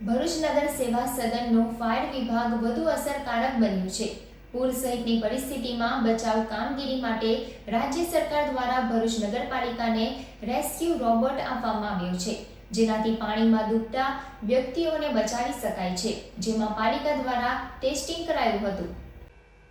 ભરૂચ નગર સેવા સદનનો ફાયર વિભાગ વધુ અસરકારક બન્યું છે. પૂર સહિતની પરિસ્થિતિમાં બચાવ કામગીરી માટે રાજ્ય સરકાર દ્વારા ભરૂચ નગરપાલિકાને રેસ્ક્યુ રોબોટ આપવામાં આવ્યો છે, જેનાથી પાણીમાં ડૂબતા વ્યક્તિઓને બચાવી શકાય છે, જેમાં પાલિકા દ્વારા ટેસ્ટિંગ કરાયું હતું.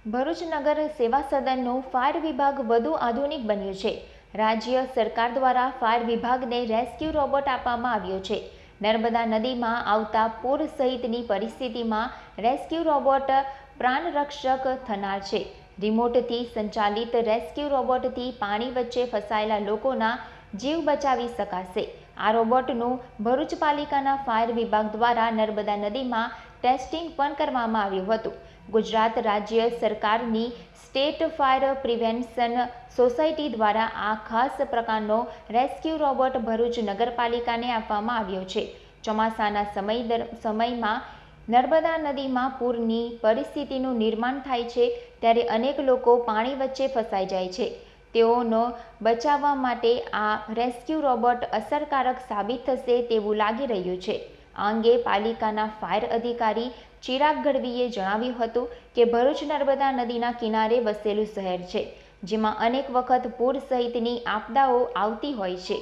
ભરૂચ નગર સેવા સદનનું ફાયર વિભાગ વધુ આધુનિક બન્યું છે. રાજ્ય સરકાર દ્વારા ફાયર વિભાગને રેસ્ક્યુ રોબોટ આપવામાં આવ્યો છે નર્મદા નદીમાં આવતા પૂર સહિતની પરિસ્થિતિમાં રેસ્ક્યુ રોબોટ પ્રાણરક્ષક થનાર છે. રિમોટથી સંચાલિત રેસ્ક્યુ રોબોટથી પાણી વચ્ચે ફસાયેલા લોકોના જીવ બચાવી શકાશે. આ રોબોટનું ભરૂચ પાલિકાના ફાયર વિભાગ દ્વારા નર્મદા નદીમાં ટેસ્ટિંગ પણ કરવામાં આવ્યું હતું. ગુજરાત રાજ્ય સરકારની સ્ટેટ ફાયર પ્રિવેન્શન સોસાયટી દ્વારા આ ખાસ પ્રકારનો રેસ્ક્યુ રોબોટ ભરૂચ નગરપાલિકાને આપવામાં આવ્યો છે. ચોમાસાના સમય સમયમાં નર્મદા નદીમાં પૂરની પરિસ્થિતિનું નિર્માણ થાય છે ત્યારે અનેક લોકો પાણી વચ્ચે ફસાઈ જાય છે. તેઓનો બચાવવા માટે આ રેસ્ક્યુ રોબોટ અસરકારક સાબિત થશે તેવું લાગી રહ્યું છે. આ અંગે પાલિકાના ફાયર અધિકારી ચિરાગ ગઢવીએ જણાવ્યું હતું કે ભરૂચ નર્મદા નદીના કિનારે વસેલું શહેર છે, જેમાં અનેક વખત પૂર સહિતની આપદાઓ આવતી હોય છે.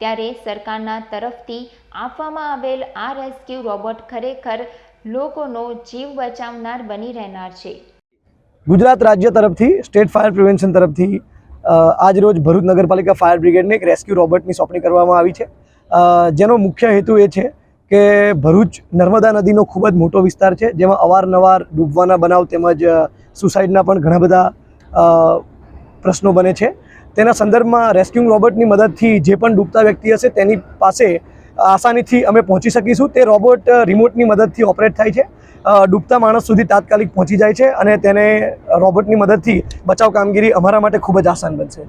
ત્યારે સરકારના તરફથી આપવામાં આવેલ આ રેસ્ક્યુ રોબોટ ખરેખર લોકોનો જીવ બચાવનાર બની રહેનાર છે. ગુજરાત રાજ્ય તરફથી, સ્ટેટ ફાયર પ્રિવેન્શન તરફથી આજરોજ આજ રોજ ભરૂચ નગરપાલિકા ફાયર બ્રિગેડને એક રેસ્ક્યુ રોબોટની સોંપણી કરવામાં આવી છે. જેનો મુખ્ય હેતુ એ છે કે ભરૂચ નર્મદા નદીનો ખૂબ જ મોટો વિસ્તાર છે, જેમાં અવારનવાર ડૂબવાના બનાવ તેમજ સુસાઇડના પણ ઘણા બધા પ્રશ્નો બને છે. તેના સંદર્ભમાં રેસ્ક્યુંગ રોબોટની મદદથી જે પણ ડૂબતા વ્યક્તિ હશે તેની પાસે આસાનીથી અમે પહોંચી શકીશું. તે રોબોટ રિમોટની મદદથી ઓપરેટ થાય છે. ડૂબતા માણસ સુધી તાત્કાલિક પહોંચી જાય છે અને તેને રોબોટની મદદથી બચાવ કામગીરી અમારા માટે ખૂબ જ આસાન બનશે.